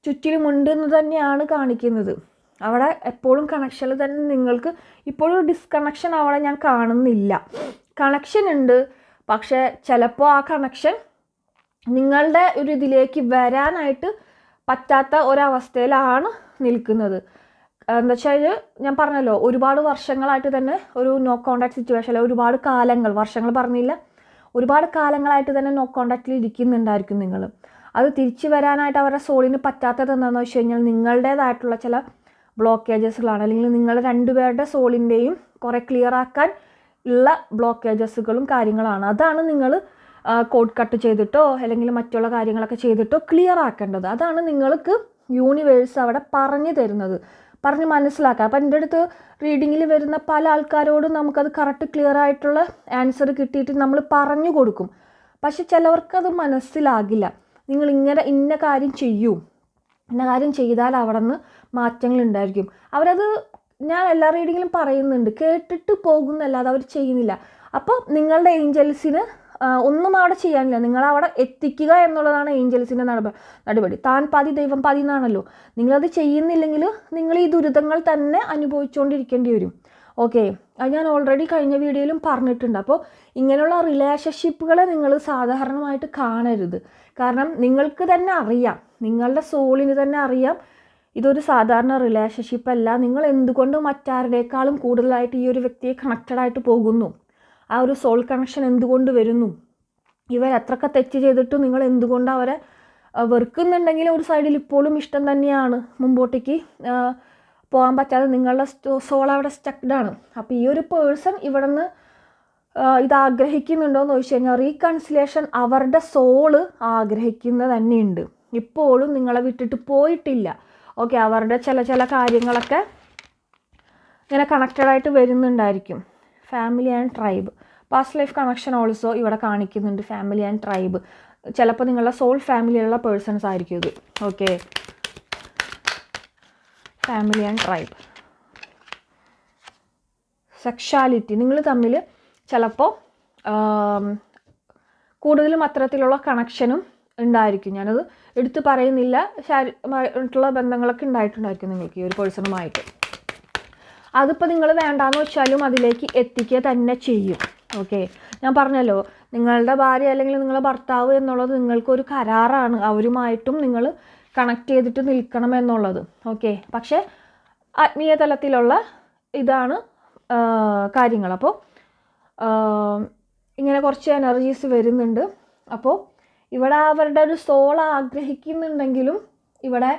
ചുറ്റിലുമുണ്ട് എന്ന് തന്നെയാണ് കാണിക്കുന്നത്. അവിടെ എപ്പോഴും കണക്ഷനിൽ തന്നെ നിങ്ങൾക്ക് ഇപ്പോഴും ഡിസ്കണക്ഷൻ അവിടെ ഞാൻ കാണുന്നില്ല. കണക്ഷൻ ഉണ്ട് പക്ഷേ ചിലപ്പോൾ ആ കണക്ഷൻ നിങ്ങളുടെ ഒരു ഇതിലേക്ക് വരാനായിട്ട് പറ്റാത്ത ഒരവസ്ഥയിലാണ് നിൽക്കുന്നത്. എന്താ വെച്ചാൽ ഞാൻ പറഞ്ഞല്ലോ ഒരുപാട് വർഷങ്ങളായിട്ട് തന്നെ ഒരു നോ കോണ്ടാക്ട് സിറ്റുവേഷൻ ഒരുപാട് കാലങ്ങൾ വർഷങ്ങൾ പറഞ്ഞില്ല ഒരുപാട് കാലങ്ങളായിട്ട് തന്നെ നോ കോണ്ടാക്റ്റിൽ ഇരിക്കുന്നുണ്ടായിരിക്കും നിങ്ങൾ അത് തിരിച്ചു വരാനായിട്ട് അവരുടെ സോളിന് പറ്റാത്തത് എന്താണെന്ന് വെച്ച് കഴിഞ്ഞാൽ നിങ്ങളുടേതായിട്ടുള്ള ചില ബ്ലോക്കേജസുകളാണ് അല്ലെങ്കിൽ നിങ്ങളുടെ രണ്ടുപേരുടെ സോളിന്റെയും കുറേ ക്ലിയർ ആക്കാൻ ഉള്ള ബ്ലോക്കേജസുകളും കാര്യങ്ങളാണ്. അതാണ് നിങ്ങൾ കോഡ് കട്ട് ചെയ്തിട്ടോ അല്ലെങ്കിൽ മറ്റുള്ള കാര്യങ്ങളൊക്കെ ചെയ്തിട്ടോ ക്ലിയർ ആക്കേണ്ടത്. അതാണ് നിങ്ങൾക്ക് യൂണിവേഴ്സ് അവിടെ പറഞ്ഞു തരുന്നത്. പറഞ്ഞ് മനസ്സിലാക്കുക. അപ്പം എന്റെ അടുത്ത് റീഡിങ്ങിൽ വരുന്ന പല ആൾക്കാരോടും നമുക്കത് കറക്റ്റ് ക്ലിയർ ആയിട്ടുള്ള ആൻസർ കിട്ടിയിട്ട് നമ്മൾ പറഞ്ഞു കൊടുക്കും. പക്ഷെ ചിലവർക്കത് മനസ്സിലാകില്ല. നിങ്ങൾ ഇങ്ങനെ ഇന്ന കാര്യം ചെയ്യൂ. ഇന്ന കാര്യം ചെയ്താൽ അവിടെ നിന്ന് മാറ്റങ്ങൾ ഉണ്ടായിരിക്കും. അവരത് ഞാൻ എല്ലാ റീഡിങ്ങിലും പറയുന്നുണ്ട്. കേട്ടിട്ട് പോകുന്നല്ലാതെ അവർ ചെയ്യുന്നില്ല. അപ്പോൾ നിങ്ങളുടെ ഏഞ്ചൽസിന് ഒന്നും അവിടെ ചെയ്യാനില്ല. നിങ്ങൾ അവിടെ എത്തിക്കുക എന്നുള്ളതാണ് ഏഞ്ചൽസിന്റെ നടപ നടപടി. താൻ പാതി ദൈവം പാതി എന്നാണല്ലോ നിങ്ങളത് ചെയ്യുന്നില്ലെങ്കിൽ നിങ്ങൾ ഈ ദുരിതങ്ങൾ തന്നെ അനുഭവിച്ചുകൊണ്ടിരിക്കേണ്ടി വരും. ഓക്കെ. അത് ഞാൻ ഓൾറെഡി കഴിഞ്ഞ വീഡിയോയിലും പറഞ്ഞിട്ടുണ്ട്. അപ്പോൾ ഇങ്ങനെയുള്ള റിലേഷൻഷിപ്പുകളെ നിങ്ങൾ സാധാരണമായിട്ട് കാണരുത്. കാരണം നിങ്ങൾക്ക് തന്നെ അറിയാം. നിങ്ങളുടെ സോളിന് തന്നെ അറിയാം. ഇതൊരു സാധാരണ റിലേഷൻഷിപ്പ് അല്ല. നിങ്ങൾ എന്തുകൊണ്ട് മറ്റാരുടേക്കാളും കൂടുതലായിട്ട് ഈ ഒരു വ്യക്തിയെ കണക്റ്റഡ് ആയിട്ട് പോകുന്നു. ആ ഒരു സോൾ കണക്ഷൻ എന്തുകൊണ്ട് വരുന്നു? ഇവർ എത്രക്ക തെറ്റ് ചെയ്തിട്ടും നിങ്ങൾ എന്തുകൊണ്ട് അവരെ വെറുക്കുന്നുണ്ടെങ്കിലും ഒരു സൈഡിൽ ഇപ്പോഴും ഇഷ്ടം തന്നെയാണ് മുമ്പോട്ടേക്ക് പോകാൻ പറ്റാതെ നിങ്ങളുടെ സോൾ അവിടെ സ്റ്റക്ഡാണ് അപ്പോൾ ഈ ഒരു പേഴ്സൺ ഇവിടെ നിന്ന് ഇത് ആഗ്രഹിക്കുന്നുണ്ടോ എന്ന് ചോദിച്ചു കഴിഞ്ഞാൽ റീകൺസിലേഷൻ അവരുടെ സോൾ ആഗ്രഹിക്കുന്നത് തന്നെയുണ്ട്. ഇപ്പോഴും നിങ്ങളെ വിട്ടിട്ട് പോയിട്ടില്ല. ഓക്കെ അവരുടെ ചില ചില കാര്യങ്ങളൊക്കെ ഇങ്ങനെ കണക്റ്റഡ് ആയിട്ട് വരുന്നുണ്ടായിരിക്കും. Family and tribe past life connection also ഇവിടെ കാണിക്കുന്നുണ്ട് ഫാമിലി ആൻഡ് ട്രൈബ് ചിലപ്പോൾ നിങ്ങളുടെ സോൾ ഫാമിലിയുള്ള പേഴ്സൺസ് ആയിരിക്കും ഇത്. Okay family and tribe sexuality നിങ്ങൾ തമ്മിൽ ചിലപ്പോൾ കൂടുതലും അത്തരത്തിലുള്ള കണക്ഷനും ഉണ്ടായിരിക്കും. ഞാനത് എടുത്തു പറയുന്നില്ല. ശാരീരികമായിട്ടുള്ള ബന്ധങ്ങളൊക്കെ ഉണ്ടായിട്ടുണ്ടായിരിക്കും നിങ്ങൾക്ക് ഈ ഒരു പേഴ്സണുമായിട്ട് അതിപ്പോൾ നിങ്ങൾ വേണ്ടാന്ന് വെച്ചാലും അതിലേക്ക് എത്തിക്കുക തന്നെ ചെയ്യും. ഓക്കെ ഞാൻ പറഞ്ഞല്ലോ നിങ്ങളുടെ ഭാര്യ അല്ലെങ്കിൽ നിങ്ങളുടെ ഭർത്താവ് എന്നുള്ളത് നിങ്ങൾക്കൊരു കരാറാണ്. അവരുമായിട്ടും നിങ്ങൾ കണക്ട് ചെയ്തിട്ട് നിൽക്കണം എന്നുള്ളത്. ഓക്കെ പക്ഷേ ആത്മീയ തലത്തിലുള്ള ഇതാണ് കാര്യങ്ങൾ. അപ്പോൾ ഇങ്ങനെ കുറച്ച് എനർജീസ് വരുന്നുണ്ട്. അപ്പോൾ ഇവിടെ അവരുടെ ഒരു സോൾ ആഗ്രഹിക്കുന്നുണ്ടെങ്കിലും ഇവിടെ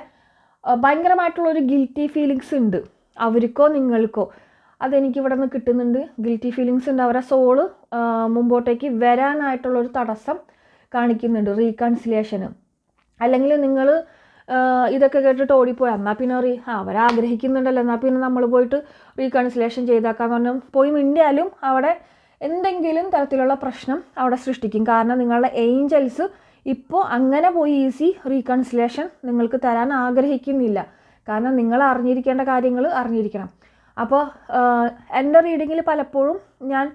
ഭയങ്കരമായിട്ടുള്ളൊരു ഗിൽറ്റി ഫീലിങ്സ് ഉണ്ട്. അവർക്കോ നിങ്ങൾക്കോ. അതെനിക്ക് ഇവിടെ നിന്ന് കിട്ടുന്നുണ്ട്. ഗിൽറ്റി ഫീലിങ്സ് ഉണ്ട്. അവരുടെ സോൾ മുമ്പോട്ടേക്ക് വരാനായിട്ടുള്ളൊരു തടസ്സം കാണിക്കുന്നുണ്ട്. റീകൺസിലേഷന് അല്ലെങ്കിൽ നിങ്ങൾ ഇതൊക്കെ കേട്ടിട്ട് ഓടിപ്പോയി. എന്നാൽ പിന്നെ റീ അവരാഗ്രഹിക്കുന്നുണ്ടല്ലോ എന്നാൽ പിന്നെ നമ്മൾ പോയിട്ട് റീകൺസിലേഷൻ ചെയ്താക്കാന്ന് പറഞ്ഞാൽ പോയി മിണ്ടിയാലും അവിടെ എന്തെങ്കിലും തരത്തിലുള്ള പ്രശ്നം അവിടെ സൃഷ്ടിക്കും. കാരണം നിങ്ങളുടെ ഏഞ്ചൽസ് ഇപ്പോൾ അങ്ങനെ പോയി ഈസി റീകൺസിലേഷൻ നിങ്ങൾക്ക് തരാൻ ആഗ്രഹിക്കുന്നില്ല. കാരണം നിങ്ങൾ അറിഞ്ഞിരിക്കേണ്ട കാര്യങ്ങൾ അറിഞ്ഞിരിക്കണം. അപ്പോൾ എന്റെ റീഡിങ്ങിൽ പലപ്പോഴും ഞാൻ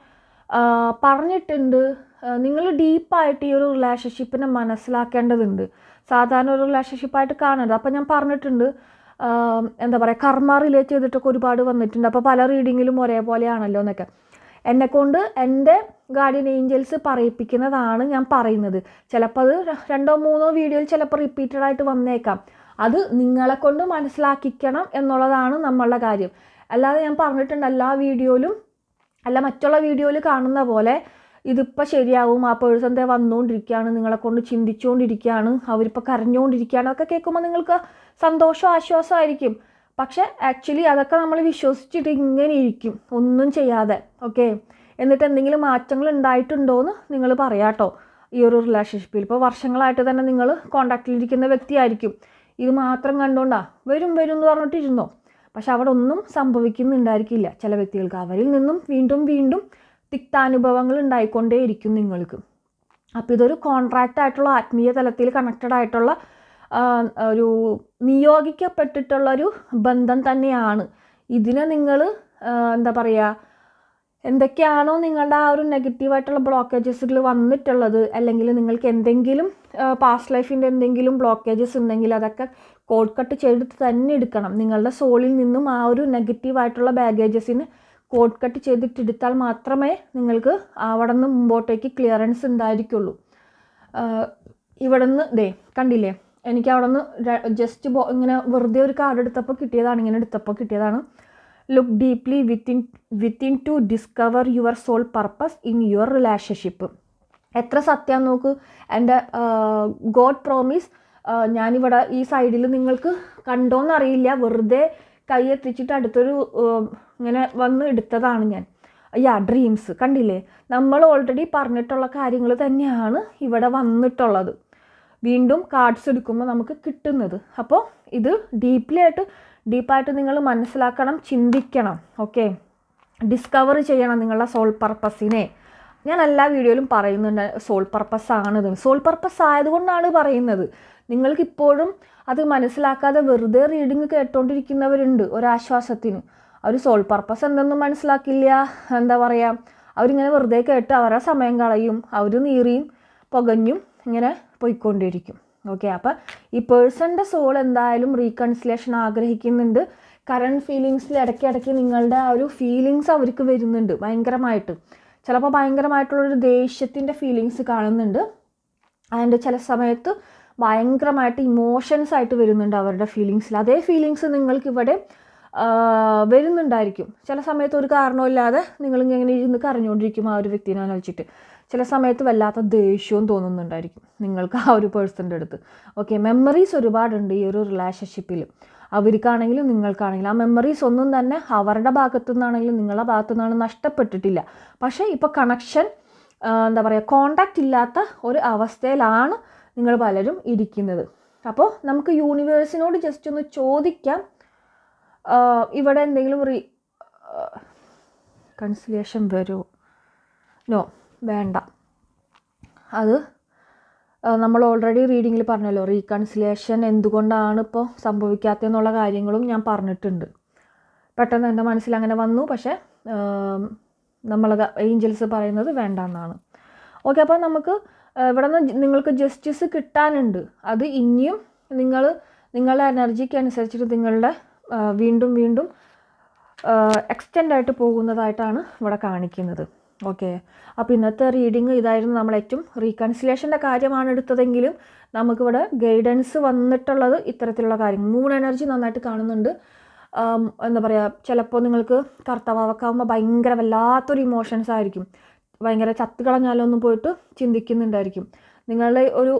പറഞ്ഞിട്ടുണ്ട് നിങ്ങൾ ഡീപ്പായിട്ട് ഈ ഒരു റിലേഷൻഷിപ്പിനെ മനസ്സിലാക്കേണ്ടതുണ്ട്. സാധാരണ ഒരു റിലേഷൻഷിപ്പായിട്ട് കാണരുത്. അപ്പോൾ ഞാൻ പറഞ്ഞിട്ടുണ്ട് എന്താ പറയുക കർമ്മ റിലേറ്റ് ചെയ്തിട്ടൊക്കെ ഒരുപാട് വന്നിട്ടുണ്ട്. അപ്പോൾ പല റീഡിങ്ങിലും ഒരേപോലെയാണല്ലോ എന്നൊക്കെ. എന്നെക്കൊണ്ട് എന്റെ ഗാർഡിയൻ ഏഞ്ചൽസ് പറയിപ്പിക്കുന്നതാണ് ഞാൻ പറയുന്നത്. ചിലപ്പോൾ അത് രണ്ടോ മൂന്നോ വീഡിയോയിൽ ചിലപ്പോൾ റിപ്പീറ്റഡ് ആയിട്ട് വന്നേക്കാം. അത് നിങ്ങളെ കൊണ്ട് മനസ്സിലാക്കിക്കണം എന്നുള്ളതാണ് നമ്മളുടെ കാര്യം. അല്ലാതെ ഞാൻ പറഞ്ഞിട്ടുണ്ട് എല്ലാ വീഡിയോയിലും അല്ല മറ്റുള്ള വീഡിയോയിൽ കാണുന്ന പോലെ ഇതിപ്പോൾ ശരിയാവും ആ പേഴ്സൺ ദേ വന്നുകൊണ്ടിരിക്കുകയാണ് നിങ്ങളെ കൊണ്ട് ചിന്തിച്ചുകൊണ്ടിരിക്കുകയാണ് അവരിപ്പോൾ കരഞ്ഞുകൊണ്ടിരിക്കുകയാണ് അതൊക്കെ കേൾക്കുമ്പോൾ നിങ്ങൾക്ക് സന്തോഷം ആശ്വാസമായിരിക്കും പക്ഷെ ആക്ച്വലി അതൊക്കെ നമ്മൾ വിശ്വസിച്ചിട്ട് ഇങ്ങനെ ഇരിക്കും. ഒന്നും ചെയ്യാതെ. ഓക്കെ എന്നിട്ട് എന്തെങ്കിലും മാറ്റങ്ങൾ ഉണ്ടായിട്ടുണ്ടോ എന്ന് നിങ്ങൾ പറയാട്ടോ ഈ ഒരു റിലേഷൻഷിപ്പിൽ ഇപ്പോൾ വർഷങ്ങളായിട്ട് തന്നെ നിങ്ങൾ കോണ്ടാക്റ്റിലിരിക്കുന്ന വ്യക്തിയായിരിക്കും ഇത് മാത്രം കണ്ടുകൊണ്ടാ വരും വരും എന്ന് പറഞ്ഞിട്ടിരുന്നോ? പക്ഷെ അവിടെ ഒന്നും സംഭവിക്കുന്നുണ്ടായിരിക്കില്ല. ചില വ്യക്തികൾക്ക് അവരിൽ നിന്നും വീണ്ടും വീണ്ടും തിക്താനുഭവങ്ങൾ ഉണ്ടായിക്കൊണ്ടേയിരിക്കും നിങ്ങൾക്ക്. അപ്പോൾ ഇതൊരു കോൺട്രാക്റ്റ് ആയിട്ടുള്ള ആത്മീയ തലത്തിൽ കണക്റ്റഡ് ആയിട്ടുള്ള ഒരു നിയോഗിക്കപ്പെട്ടിട്ടുള്ളൊരു ബന്ധം തന്നെയാണ്. ഇതിനെ നിങ്ങൾ എന്താ പറയുക എന്തൊക്കെയാണോ നിങ്ങളുടെ ആ ഒരു നെഗറ്റീവായിട്ടുള്ള ബ്ലോക്കേജസുകൾ വന്നിട്ടുള്ളത് അല്ലെങ്കിൽ നിങ്ങൾക്ക് എന്തെങ്കിലും പാസ്റ്റ് ലൈഫിന്റെ എന്തെങ്കിലും ബ്ലോക്കേജസ് ഉണ്ടെങ്കിൽ അതൊക്കെ കോഡ് കട്ട് ചെയ്തിട്ട് തന്നെ എടുക്കണം. നിങ്ങളുടെ സോളിൽ നിന്നും ആ ഒരു നെഗറ്റീവായിട്ടുള്ള ബാഗേജസിന് കോഡ് കട്ട് ചെയ്തിട്ട് എടുത്താൽ മാത്രമേ നിങ്ങൾക്ക് അവിടെ നിന്ന് മുമ്പോട്ടേക്ക് ക്ലിയറൻസ് ഉണ്ടായിരിക്കുള്ളൂ. ഇവിടെ നിന്ന് ദേ കണ്ടില്ലേ? എനിക്ക് അവിടെ നിന്ന് ജസ്റ്റ് ഇങ്ങനെ വെറുതെ ഒരു കാർഡ് എടുത്തപ്പോൾ കിട്ടിയതാണ് ഇങ്ങനെ എടുത്തപ്പോൾ കിട്ടിയതാണ്. Look deeply within within to discover your soul purpose in your relationship എത്ര സത്യം നോക്ക്. എന്റെ ഗോഡ് പ്രോമിസ് ഞാനിവിടെ ഈ സൈഡിൽ നിങ്ങൾക്ക് കണ്ടോന്നറിയില്ല. വെറുതെ കൈ എത്തിച്ചിട്ട് അടുത്തൊരു ഇങ്ങനെ വന്ന് എടുത്തതാണ് ഞാൻ. യാ ഡ്രീംസ് കണ്ടില്ലേ? നമ്മൾ ഓൾറെഡി പറഞ്ഞിട്ടുള്ള കാര്യങ്ങൾ തന്നെയാണ് ഇവിടെ വന്നിട്ടുള്ളത്. വീണ്ടും കാർഡ്സ് എടുക്കുമ്പോൾ നമുക്ക് കിട്ടുന്നത്. അപ്പോൾ ഇത് ഡീപ്ലി ആയിട്ട് ഡീപ്പായിട്ട് നിങ്ങൾ മനസ്സിലാക്കണം ചിന്തിക്കണം. ഓക്കെ ഡിസ്കവർ ചെയ്യണം നിങ്ങളുടെ സോൾ പർപ്പസിനെ ഞാൻ എല്ലാ വീഡിയോയിലും പറയുന്നുണ്ട് സോൾ പർപ്പസ് ആണിത് സോൾ പർപ്പസ് ആയതുകൊണ്ടാണ് പറയുന്നത്. നിങ്ങൾക്ക് ഇപ്പോഴും അത് മനസ്സിലാക്കാതെ വെറുതെ റീഡിങ് കേട്ടോണ്ടിരിക്കുന്നവരുണ്ട് ഒരാശ്വാസത്തിന്. അവർ സോൾ പർപ്പസ് എന്തെന്നും മനസ്സിലാക്കില്ല. എന്താ പറയുക അവരിങ്ങനെ വെറുതെ കേട്ട് അവരുടെ സമയം കളയും. അവർ നീറിയും പുകഞ്ഞും ഇങ്ങനെ പോയിക്കൊണ്ടിരിക്കും. ഓക്കെ അപ്പം ഈ പേഴ്സണിന്റെ സോൾ എന്തായാലും റീകൺസിലേഷൻ ആഗ്രഹിക്കുന്നുണ്ട്. കറണ്ട് ഫീലിങ്സിൽ ഇടയ്ക്കിടയ്ക്ക് നിങ്ങളുടെ ആ ഒരു ഫീലിങ്സ് അവർക്ക് വരുന്നുണ്ട് ഭയങ്കരമായിട്ട്. ചിലപ്പോൾ ഭയങ്കരമായിട്ടുള്ളൊരു ദേഷ്യത്തിന്റെ ഫീലിങ്സ് കാണുന്നുണ്ട്. ആൻഡ് ചില സമയത്ത് ഭയങ്കരമായിട്ട് ഇമോഷൻസ് ആയിട്ട് വരുന്നുണ്ട് അവരുടെ ഫീലിങ്സിൽ അതേ ഫീലിങ്സ് നിങ്ങൾക്ക് ഇവിടെ വരുന്നുണ്ടായിരിക്കും. ചില സമയത്ത് ഒരു കാരണമില്ലാതെ നിങ്ങളിങ്ങനെ ഇരുന്ന് കരഞ്ഞുകൊണ്ടിരിക്കും ആ ഒരു വ്യക്തിനെ ആലോചിച്ചിട്ട്. ചില സമയത്ത് വല്ലാത്ത ദേഷ്യവും തോന്നുന്നുണ്ടായിരിക്കും നിങ്ങൾക്ക് ആ ഒരു പേഴ്സന്റെ അടുത്ത്. ഓക്കെ മെമ്മറീസ് ഒരുപാടുണ്ട് ഈ ഒരു റിലേഷൻഷിപ്പിൽ അവർക്കാണെങ്കിലും നിങ്ങൾക്കാണെങ്കിലും. ആ മെമ്മറീസ് ഒന്നും തന്നെ അവരുടെ ഭാഗത്തു നിന്നാണെങ്കിലും നിങ്ങളുടെ ഭാഗത്തു നിന്നാണെങ്കിലും നഷ്ടപ്പെട്ടിട്ടില്ല. പക്ഷേ ഇപ്പോൾ കണക്ഷൻ എന്താ പറയുക കോണ്ടാക്റ്റ് ഇല്ലാത്ത ഒരു അവസ്ഥയിലാണ് നിങ്ങൾ പലരും ഇരിക്കുന്നത്. അപ്പോൾ നമുക്ക് യൂണിവേഴ്സിനോട് ജസ്റ്റ് ഒന്ന് ചോദിക്കാം. ഇവിടെ എന്തെങ്കിലും റീ കൺസിലേഷൻ വരുമോ? നോ വേണ്ട. അത് നമ്മൾ ഓൾറെഡി റീഡിങ്ങിൽ പറഞ്ഞല്ലോ റീകൺസിലേഷൻ എന്തുകൊണ്ടാണ് ഇപ്പോൾ സംഭവിക്കാത്തതെന്നുള്ള കാര്യങ്ങളും ഞാൻ പറഞ്ഞിട്ടുണ്ട്. പെട്ടെന്ന് എന്റെ മനസ്സിൽ അങ്ങനെ വന്നു പക്ഷേ നമ്മൾ ഏഞ്ചൽസ് പറയുന്നത് വേണ്ട എന്നാണ് ഓക്കെ അപ്പോൾ നമുക്ക് ഇവിടെ നിന്ന് നിങ്ങൾക്ക് ജസ്റ്റിസ് കിട്ടാനുണ്ട്. അത് ഇനിയും നിങ്ങൾ നിങ്ങളുടെ എനർജിക്ക് അനുസരിച്ചിട്ട് നിങ്ങളുടെ വീണ്ടും വീണ്ടും എക്സ്റ്റെൻഡ് ആയിട്ട് പോകുന്നതായിട്ടാണ് ഇവിടെ കാണിക്കുന്നത്. ഓക്കെ. അപ്പോൾ ഇന്നത്തെ റീഡിങ് ഇതായിരുന്നു നമ്മൾ ഏറ്റവും റീകൺസിലേഷന്റെ കാര്യമാണ് എടുത്തതെങ്കിലും നമുക്കിവിടെ ഗൈഡൻസ് വന്നിട്ടുള്ളത് ഇത്തരത്തിലുള്ള കാര്യങ്ങൾ. മൂൺ എനർജി നന്നായിട്ട് കാണുന്നുണ്ട്. എന്താ പറയുക ചിലപ്പോൾ നിങ്ങൾക്ക് കർത്തവാവക്കാവുമ്പോൾ ഭയങ്കര വല്ലാത്തൊരു ഇമോഷൻസ് ആയിരിക്കും. ഭയങ്കര ചത്ത് കളഞ്ഞാലോ എന്ന് പോയിട്ട് ചിന്തിക്കുന്നുണ്ടായിരിക്കും. നിങ്ങളുടെ ഒരു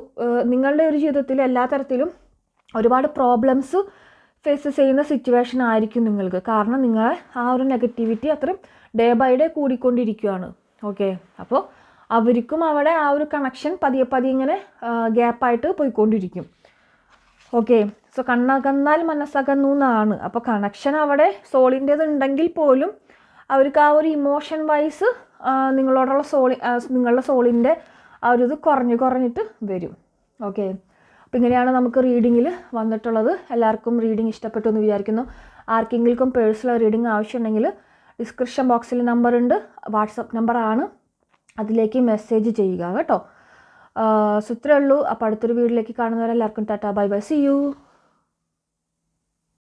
നിങ്ങളുടെ ഒരു ജീവിതത്തിൽ എല്ലാ തരത്തിലും ഒരുപാട് പ്രോബ്ലംസ് ഫേസ് ചെയ്യുന്ന സിറ്റുവേഷൻ ആയിരിക്കും നിങ്ങൾക്ക്. കാരണം നിങ്ങളെ ആ ഒരു നെഗറ്റിവിറ്റി അത്രയും ഡേ ബൈ ഡേ കൂടിക്കൊണ്ടിരിക്കുകയാണ് ഓക്കെ അപ്പോൾ അവർക്കും അവിടെ ആ ഒരു കണക്ഷൻ പതിയെ പതിയെ ഇങ്ങനെ ഗ്യാപ്പായിട്ട് പോയിക്കൊണ്ടിരിക്കും. ഓക്കെ സോ കണ്ണകന്നാൽ മനസ്സകന്നു എന്നാണ്. അപ്പോൾ കണക്ഷൻ അവിടെ സോളിന്റേത് ഉണ്ടെങ്കിൽ പോലും അവർക്ക് ആ ഒരു ഇമോഷൻ വൈസ് നിങ്ങളോടുള്ള സോളി നിങ്ങളുടെ സോളിന്റെ ആ ഒരു ഇത് കുറഞ്ഞ് കുറഞ്ഞിട്ട് വരും. ഓക്കെ അപ്പോൾ ഇങ്ങനെയാണ് നമുക്ക് റീഡിങ്ങിൽ വന്നിട്ടുള്ളത്. എല്ലാവർക്കും റീഡിംഗ് ഇഷ്ടപ്പെട്ടു എന്ന് വിചാരിക്കുന്നു. ആർക്കെങ്കിലും പേഴ്സണൽ റീഡിംഗ് ആവശ്യമുണ്ടെങ്കിൽ ഡിസ്ക്രിപ്ഷൻ ബോക്സിൽ നമ്പർ ഉണ്ട്. വാട്സപ്പ് നമ്പറാണ് അതിലേക്ക് മെസ്സേജ് ചെയ്യുക കേട്ടോ. സോ ഇത്രയേ ഉള്ളൂ. അപ്പോൾ അടുത്തൊരു വീഡിയോയിലേക്ക് കാണുന്നവരെല്ലാവർക്കും tata bye bye. See you